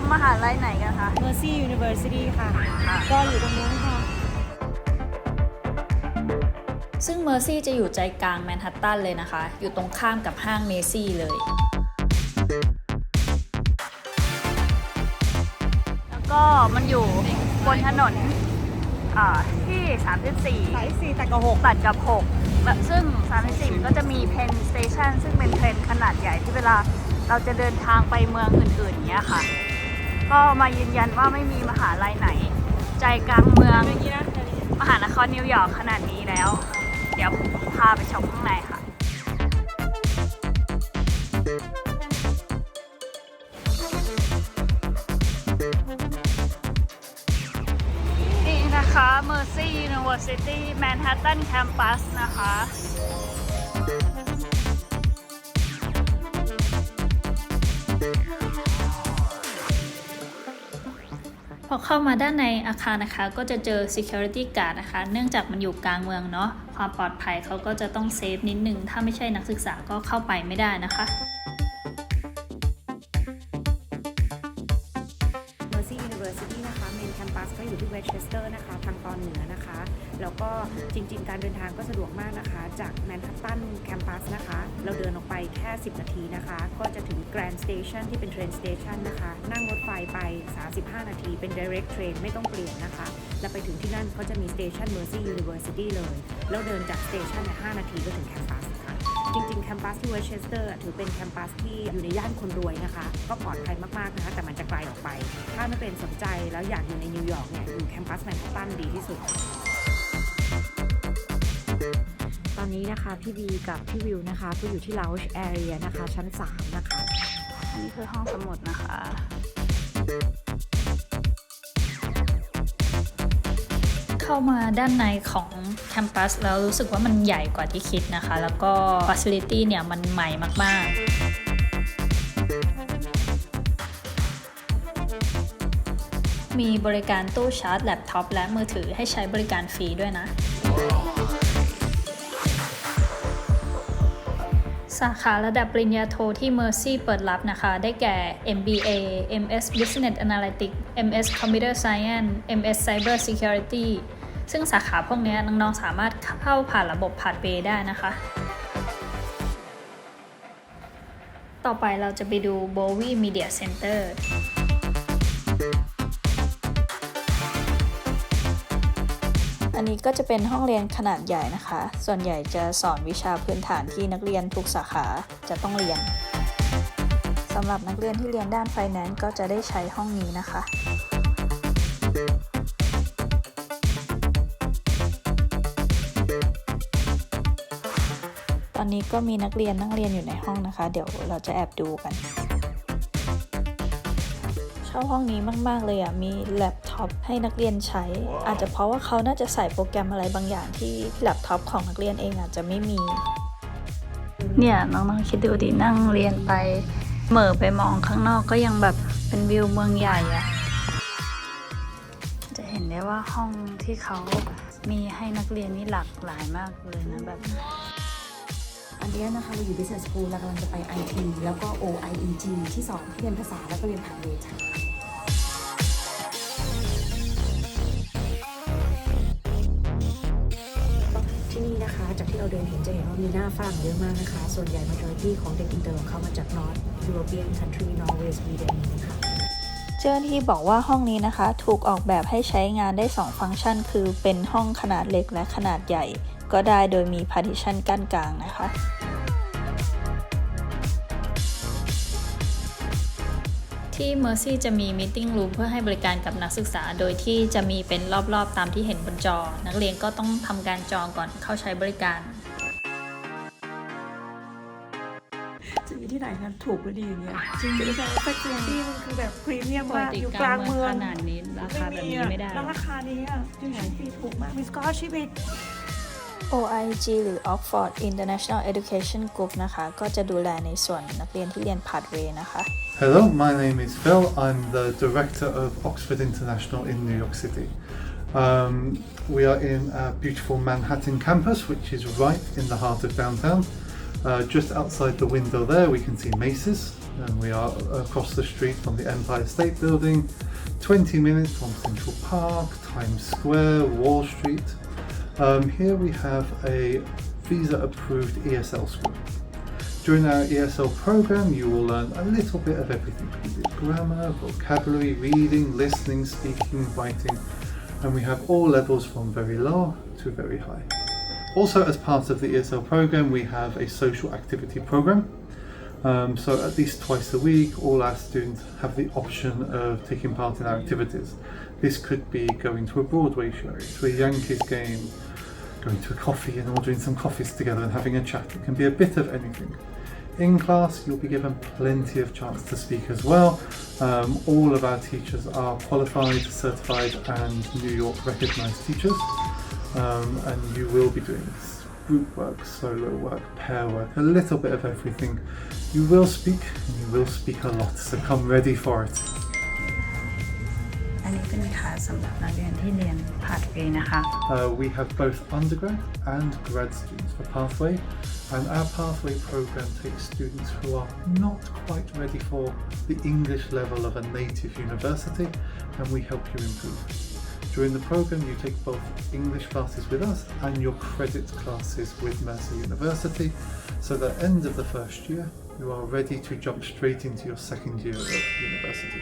มมหาลัยไหนกันคะ Mercy University ค่ะ ก็อยู่ตรงนู้นค่ะ ซึ่งเมอร์ซี่จะอยู่ใจกลางแมนฮัตตันเลยนะคะ อยู่ตรงข้ามกับห้างเมซี่เลย แล้วก็มันอยู่บนถนนอ่าที่ สา34ยสี่แต่ก็หกตัดกับ 6และซึ่ง 34มันก็จะมีเพนสเตชันซึ่งเป็นเทรนขนาดใหญ่ที่เวลาเราจะเดินทางไปเมืองอื่นๆเนี้ยค่ะ ก็มายืนยันว่าไม่มีมหาลัยไหน ใจกลางเมืองอย่างนี้นะอย่างนี้มหานครนิวยอร์กขนาดนี้แล้ว เดี๋ยวพาไปชมข้างในค่ะ นี่นะคะ Mercy University Manhattan Campus นะคะ อเข้ามาด้านในอาคารนะคะ ก็จะเจอ security guard นะคะ เนื่องจากมันอยู่กลางเมืองเนาะความปลอดภัยเขาก็จะต้องเซฟนิดนึง ถ้าไม่ใช่นักศึกษาก็เข้าไปไม่ได้นะคะ แล้วก็จริง ๆ การเดินทางก็สะดวกมากนะคะ จาก Manhattan Campus นะคะ เราเดินออกไปแค่ 10 นาทีนะคะ ก็จะถึง Grand Station ที่เป็น Train Station นะคะ นั่งรถไฟไป 35 นาที เป็น Direct Train ไม่ต้องเปลี่ยนนะคะ แล้วไปถึงที่นั่นก็จะมี Station Mercy University เลย แล้วเดินจาก Station เนี่ย5นาทีก็ถึงแคมปัสค่ะจริงๆ แคมปัสที่เวสเชสเตอร์ถือเป็นแคมปัสที่อยู่ในย่านคนรวยนะคะ ก็ปลอดภัยมากๆนะคะ แต่มันจะไกลออกไป ถ้าไม่เป็นสนใจแล้วอยากอยู่ในนิวยอร์กเนี่ยอยู่แคมปัสแมนฮัตตันดีที่สุด อนนี้นะคะพี่บีกับพี่วิวนะคะก็อยู่ที่ Lounge Area นะคะ ชั้น 3 นะคะนนี้คือห้องสมุดนะคะ เข้ามาด้านในของแคมปัสแล้วรู้สึกว่ามันใหญ่กว่าที่คิดนะคะ แล้วก็ Facility เนี่ยมันใหม่มาก ๆมีบริการตู้ชาร์จแล็ปท็อปและมือถือให้ใช้บริการฟรีด้วยนะ สาขาระดับปริญญาโทที่ Mercy เปิดรับนะคะ ได้แก่ MBA MS Business Analytics MS Computer Science MS Cyber Security ซึ่งสาขาพวกนี้น้องๆสามารถเข้าผ่านระบบผ่านเปได้นะคะ ต่อไปเราจะไปดู Bowie Media Center อันนี้ก็จะเป็นห้องเรียนขนาดใหญ่นะคะ ส่วนใหญ่จะสอนวิชาพื้นฐานที่นักเรียนทุกสาขาจะต้องเรียนสำหรับนักเรียนที่เรียนด้านไฟแนนซ์ก็จะได้ใช้ห้องนี้นะคะตอนนี้ก็มีนักเรียนนั่งเรียนอยู่ในห้องนะคะ เดี๋ยวเราจะแอบดูกัน ชอบห้องนี้มาก ๆ เลยอะ มีแล็ป ท็อปให้นักเรียนใช้ อาจจะเพราะว่าเขาน่าจะใส่โปรแกรมอะไรบางอย่างที่แล็ปท็อปของนักเรียนเองอาจจะไม่มี เนี่ยน้องๆคิดดูดินั่งเรียนไปเหม่อไปมองข้างนอกก็ยังแบบเป็นวิวเมืองใหญ่อะจะเห็นได้ว่าห้องที่เขามีให้นักเรียนนี่หลากหลายมากเลยนะแบบอันนี้นะคะเราอยู่ Business School เรากำลังจะไป IT แล้วก็ OIEG ที่สอนที่เรียนภาษาแล้วก็เรียนผ่านเวทค่ะ เราเดินเห็นจะเห็นว่ามีหน้าฝรั่งเยอะมากนะคะ ส่วนใหญ่ majority ของเด็กอินเตอร์เข้ามาจาก North European country Norway Sweden นะคะเจ้าหน้าที่บอกว่าห้องนี้นะคะ ถูกออกแบบให้ใช้งานได้ 2 ฟังก์ชัน คือเป็นห้องขนาดเล็กและขนาดใหญ่ ก็ได้โดยมีพาร์ติชันกั้นกลางนะคะ ที่ Mercy จะมี Meeting Room เพื่อให้บริการกับนักศึกษา โดยที่จะมีเป็นรอบๆ ตามที่เห็นบนจอ นักเรียนก็ต้องทำการจองก่อนเข้าใช้บริการ จะมีที่ไหนนะถูกและดีอย่างเงี้ยจริงๆแต่ว่า facility มันคือแบบพรีเมียมมากอยู่กลางเมืองขนาดนี้ราคาแบบนี้ไม่ได้แล้วราคานี้อะที่ไหนฟรีถูกมากมีสกอร์ชิพอีก OIG หรือ Oxford International Education Group นะคะ ก็จะดูแลในส่วนนักเรียนที่เรียน Pathway นะคะ Hello, my name is Phil. I'm the director of Oxford International in New York City. Um, we are in a beautiful Manhattan campus, which is right in the heart of downtown. Uh, just outside the window there, we can see Macy's, and we are across the street from the Empire State Building, 20 minutes from Central Park, Times Square, Wall Street. Um, here we have a visa approved ESL school. During our ESL program, you will learn a little bit of everything grammar, vocabulary, reading, listening, speaking, writing, and we have all levels from very low to very high. Also, as part of the ESL program, we have a social activity program. Um, so, at least twice a week, all our students have the option of taking part in our activities. This could be going to a Broadway show, to a Yankees game, going to a coffee and ordering some coffees together and having a chat. It can be a bit of anything. In class, you'll be given plenty of chance to speak as well. Um, all of our teachers are qualified, certified, and New York recognized teachers. Um, and you will be doing group work, solo work, pair work, a little bit of everything. You will speak, and you will speak a lot, so come ready for it. อันนี้เป็นคลาสสำหรับนักเรียนที่เรียนพาดเวนะคะ Uh, we have both undergrad and grad students for Pathway, and our Pathway program takes students who are not quite ready for the English level of a native university, and we help you improve. During the program, you take both English classes with us and your credit classes with Mercer University, so that at the end of the first year, you are ready to jump straight into your second year of university.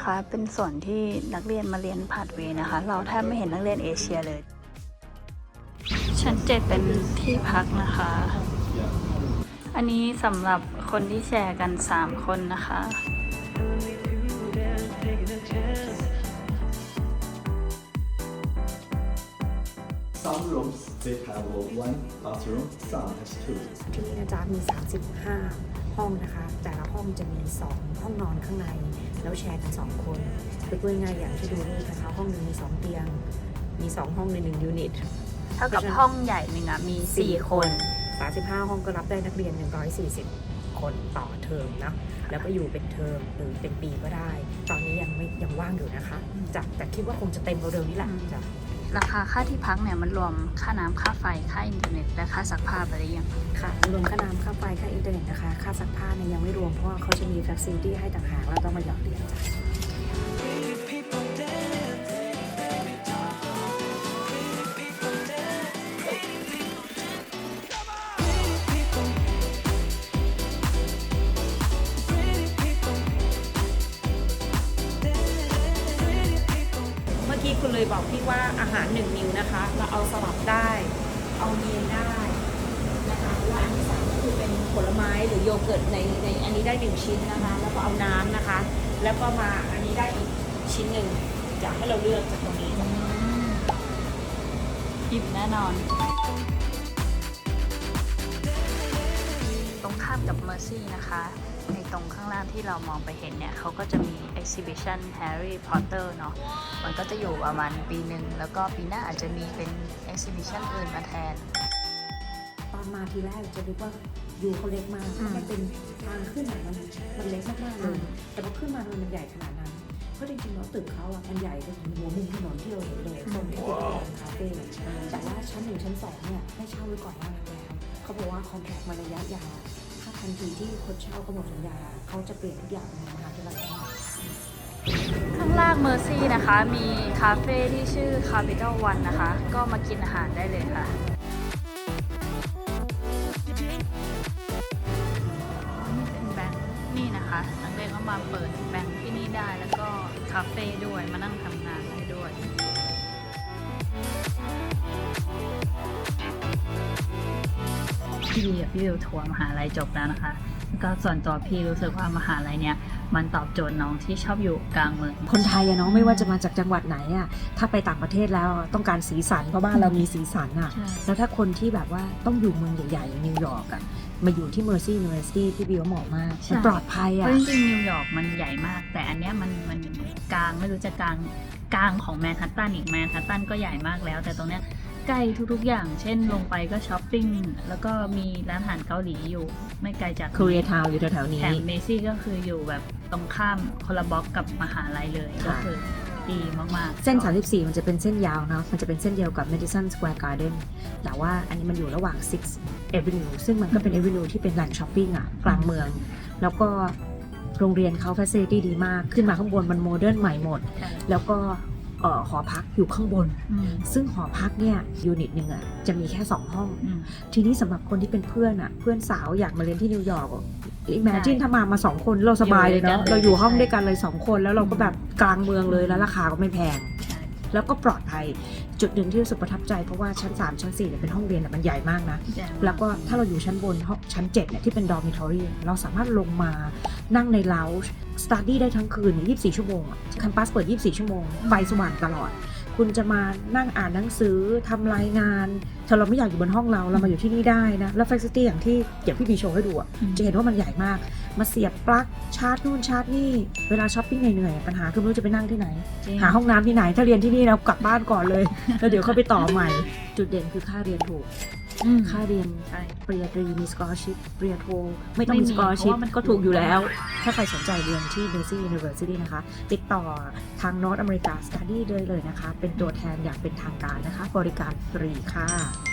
นนี้นะคะ เป็นส่วนที่นักเรียนมาเรียนพาดเวนะคะ เราแทบไม่เห็นนักเรียนเอเชียเลย ชั้นเจ็ดเป็นที่พักนะคะ อันนี้สำหรับคนที่แชร์กัน 3 คนนะคะ Some rooms they have one bathroom, some has two. ที่นี่นะจ๊ะมี 35 ห้องนะคะ แต่ละห้องจะมี 2 ห้องนอนข้างใน แล้วแชร์กัน 2 คนคือพูดง่ายๆอย่างที่ดูรูปนะคะ ห้องหนึงมี 2 เตียง มี 2 ห้องใน1ยูนิตเท่ากับห้องใหญ่หนึ่งอะมี 4 คน 35 ห้องก็รับได้นักเรียน 140 คนต่อเทอมนะแล้วก็อยู่เป็นเทอมหรือเป็นปีก็ได้ ตอนนี้ยังไม่ยังว่างอยู่นะคะจ้ะแต่คิดว่าคงจะเต็มเร็วๆนี้แหละอืมจ้ะ ราคาค่าที่พักเนี่ยมันรวมค่าน้ำค่าไฟค่าอินเทอร์เน็ตและค่าซักผ้าไปหรือยังค่ะรวมค่าน้ำค่าไฟค่าอินเทอร์เน็ตนะคะ ค่าซักผ้าเนี่ยยังไม่รวมเพราะว่าเขาจะมีแฟคซิลิตี้ให้ต่างหากเราต้องมาหยอดเหรียญจ้ะ เลยบอกพี่ว่าอาหารหนึ่งนิ้วนะคะ เราเอาสลับได้ เอาเนียนได้นะคะและอันที่สามก็คือเป็นผลไม้หรือโยเกิร์ตในในอันนี้ได้หนึ่งชิ้นนะคะ แล้วก็เอาน้ำนะคะ แล้วก็มาอันนี้ได้อีกชิ้นหนึ่งอยากให้เราเลือกจากตรงนี้อิ่มแน่นอน ตรงข้ามกับ Mercy นะคะ ในตรงข้างล่างที่เรามองไปเห็นเนี่ยเขาก็จะมี exhibition Harry Potter เนาะมันก็จะอยู่ประมาณปีหนึ่ง แล้วก็ปีหน้าอาจจะมีเป็น exhibition อื่นมาแทน ตอนมาทีแรกจะคิดว่ายูเขาเล็กมากอืมมันเป็นทางขึ้นอะมันมันเล็กมากๆเลอืย ม แต่พอขึ้นมามันใหญ่ขนาดนั้น เพราะจริงๆแล้วตึกเขาอะมันใหญ่จนถึงหัวมุมถนนที่เราเห็นเลยโซนที่เป็นร้านคาเฟ่แต่ว่าชั้นหนึ่งชั้นสองเนี่ยให้เช่าไว้ก่อนหน้านั้นแล้วเขาบอกว่าคอนแทคมาระยะยาวถ้า ทันทีที่คนเช่าเขาหมดสัญญาเขาจะเปลี่ยนทุกอย่างในมหาวิทยาลัยข้างล่าง Mercy นะคะ มีคาเฟ่ที่ชื่อ Capital One นะคะ ก็มากินอาหารได้เลยค่ะนี่เป็นแบงค์นี่นะคะนักเรียนก็มาเปิดแบงค์ที่นี่ได้แล้วก็คาเฟ่ด้วยมานั่งทำงาน ได้ด้วยพี่กับพี่วิวทัวร์มหาลัยจบแล้วนะคะแล้วก็ส่วนตัวพี่รู้สึกว่ามหาลัยเนี่ยมันตอบโจทย์น้องที่ชอบอยู่กลางเมืองคนไทยอะเนาะไม่ว่าจะมาจากจังหวัดไหนอะถ้าไปต่างประเทศแล้วอะต้องการสีสันเพราะบ้านเรามีสีสันอะใช่แล้วถ้าคนที่แบบว่าต้องอยู่เมืองใหญ่ๆอย่างนิวยอร์กอะมาอยู่ที่ Mercy University พี่บิวเหมาะมากใช่มันปลอดภัยเพอะราะจริงๆนิวยอร์กมันใหญ่มาก แต่อันเนี้ยมันมันกลางไม่รู้จะกลางกลางของแมนฮัตตันอีกแมนฮัตตันก็ใหญ่มากแล้ว แต่ตรงเนี้ย ใกล้ทุกๆอย่าง เช่นลงไปก็ช้อปปิ้ง แล้วก็มีร้านอาหารเกาหลีอยู่ ไม่ไกลจาก k o r e a Town อยู่แถวๆนี้แถมเมซี่ก็คืออยู่แบบตรงข้ามคนละบล็อกกับมหาลัยเลยก็ค่ะคือดีมากๆ เส้น 34 มันจะเป็นเส้นยาวเนาะ มันจะเป็นเส้นเดียวกับ Madison Square Garden แต่ว่าอันนี้มันอยู่ระหว่าง 6 Avenue ซึ่งมันก็เป็น Avenue ที่เป็นแหล่งช้อปปิ้งอะกลางเมือง แล้วก็โรงเรียนเขา Facility ดีมาก ขึ้นมาข้างบนมันโมเดิร์นใหม่หมดค่ะแล้วก็เอ่อหอพักอยู่ข้างบนอืมซึ่งหอพักเนี่ยยูนิตหนึ่งอะจะมีแค่ 2 ห้องอืมทีนี้สำหรับคนที่เป็นเพื่อนอะเพื่อนสาวอยากมาเรียนที่นิวยอร์กอิมเมจินใช่ถ้ามามาสองคนเราสบายเลยเนาะอยู่ด้วยกันเราอยู่ห้องใช่ด้วยกันเลยสองคน แล้วเราก็แบบกลางเมืองเลยแล้วราคาก็ไม่แพงใช่แล้วก็ปลอดภัยจุดหนึ่งที่รู้สึกประทับใจเพราะว่าชั้น 3 ชั้น4เนี่ยเป็นห้องเรียนแต่มันใหญ่มากนะใช่แล้วก็ถ้าเราอยู่ชั้นบนห้องชั้น7เนี่ยที่เป็นดอมิทอรี่เราสามารถลงมา นั่งในเลาจ์สต u ดี้ได้ทั้งคืน 24 ชั่วโมงแคมปัสเปิด 24 ชั่วโมง ไฟสว่างตลอด คุณจะมานั่งอ่านหนังสือทำรายงานถ้าเราไม่อยากอยู่บนห้องเราเรามาอยู่ที่นี่ได้นะ แล้ว f ฟ c i ตี้อย่างที่อย่างพี่บีโชว์ให้ดูอะอืมจะเห็นว่ามันใหญ่มาก มาเสียบปลั๊กชาร์จนู่นชาร์จนี่ เวลาช้อปปิ้งเหนื่อยๆปัญหาคือไม่รู้จะไปนั่งที่ไหนจริงหาห้องน้ำที่ไหน ถ้าเรียนที่นี่เรากลับบ้านก่อนเลย แล้วเดี๋ยวเขาไปต่อใหม่ จุดเด่นคือค่าเรียนถูกอืม ค่าเรียนใช่ปริญญาตรีมี scholarship ปริญญาโทไม่ต้องไม่มีมี scholarship เพราะว่ามันก็ถูกอยู่แล้วถูกถ้าใครสนใจเรียนที่ Mercy University นะคะ ติดต่อทาง North America Study ได้เลยนะคะ เป็นตัวแทนอย่างเป็นทางการนะคะ บริการฟรีค่ะ